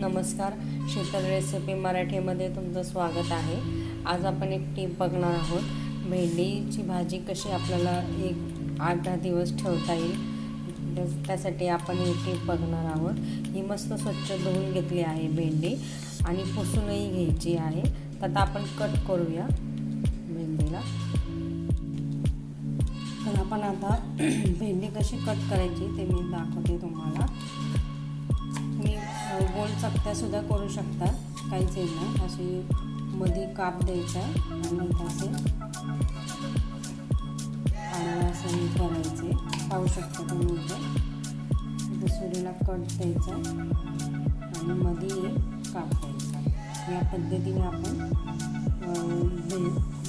नमस्कार शीतल रेसिपी मराठीमध्ये तुमचं स्वागत आहे. आज आपण एक टीप बघणार आहोत. भेंडीची भाजी कशी आपल्याला एक आठ दहा दिवस ठेवता येईल त्यासाठी आपण ही टीप बघणार आहोत. ही मस्त स्वच्छ धुवून घेतली आहे भेंडी आणि पुसूनही घ्यायची आहे. तर आता आपण कट करूया भेंडीला. तर आपण आता भेंडी कशी कट करायची ते मी दाखवते तुम्हाला. चकत्यासुद्धा करू शकता. काहीच येत नाही. असे मध्ये काप द्यायचा आणि इथं असे आणि असं हे करायचे. पाहू शकता तुम्ही इथे. सुरीला कट द्यायचा आणि मध्ये एक काप द्यायचा. या पद्धतीने आपण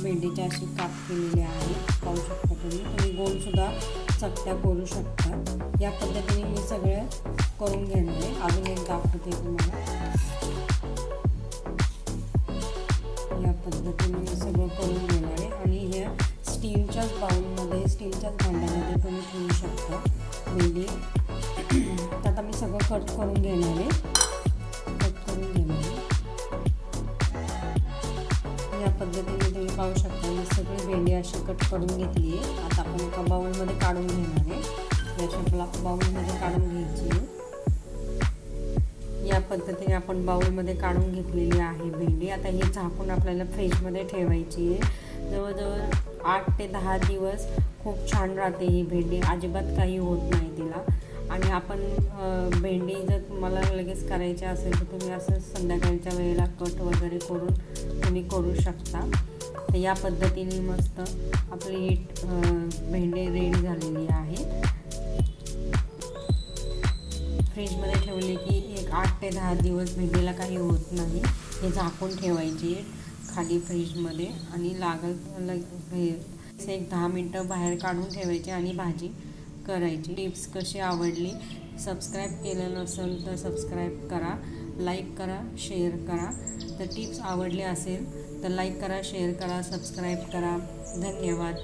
भेंडीचे असे काप केलेले आहे पाहू शकता तुम्ही. तुम्ही गोलसुद्धा चकत्या करू शकता. या पद्धतीने मी सगळ्या करून घेणार आहे अजून एक दाखवते तुम्हाला. या पद्धतीने मी सगळं करून घेणार आहे. आणि ह्या स्टीलच्याच बाउलमध्ये स्टीलच्याच भांड्यामध्ये तुम्ही ठेवू शकता. भेंडी तर आता मी सगळं कट करून घेणार आहे. कट करून घेणार आहे. या पद्धतीने तुम्ही पाहू शकता मी सगळी भेंडी अशी कट करून घेतली आहे. आता आपण एका बाउलमध्ये काढून घेणार आहे. याच्या बाउलमध्ये काढून घ्यायची आहे. पद्धतीने आपण बाउलमध्ये काढून घेतलेली आहे भेंडी. आता ही झाकून आपल्याला फ्रीजमध्ये ठेवायची आहे. जवळजवळ आठ ते दहा दिवस खूप छान राहते ही भेंडी. अजिबात काही होत नाही तिला. आणि आपण भेंडी जर तुम्हाला लगेच करायची असेल तर तुम्ही असं संध्याकाळच्या वेळेला कट वगैरे करून तुम्ही करू शकता. तर या पद्धतीने मस्त आपली ही भेंडी रेडी झालेली आहे. फ्रीजमध्ये ठेवले की एक आठ ते दहा दिवस भेंडीला काही होत नाही. हे झाकून ठेवायची खाली फ्रीजमध्ये आणि लागल हे एक दहा मिनटं बाहेर काढून ठेवायची आणि भाजी करायची. टिप्स कशी आवडली? सबस्क्राईब केलं नसेल तर सबस्क्राईब करा लाईक करा शेअर करा. तर टिप्स आवडले असेल तर लाईक करा शेअर करा सबस्क्राईब करा. धन्यवाद.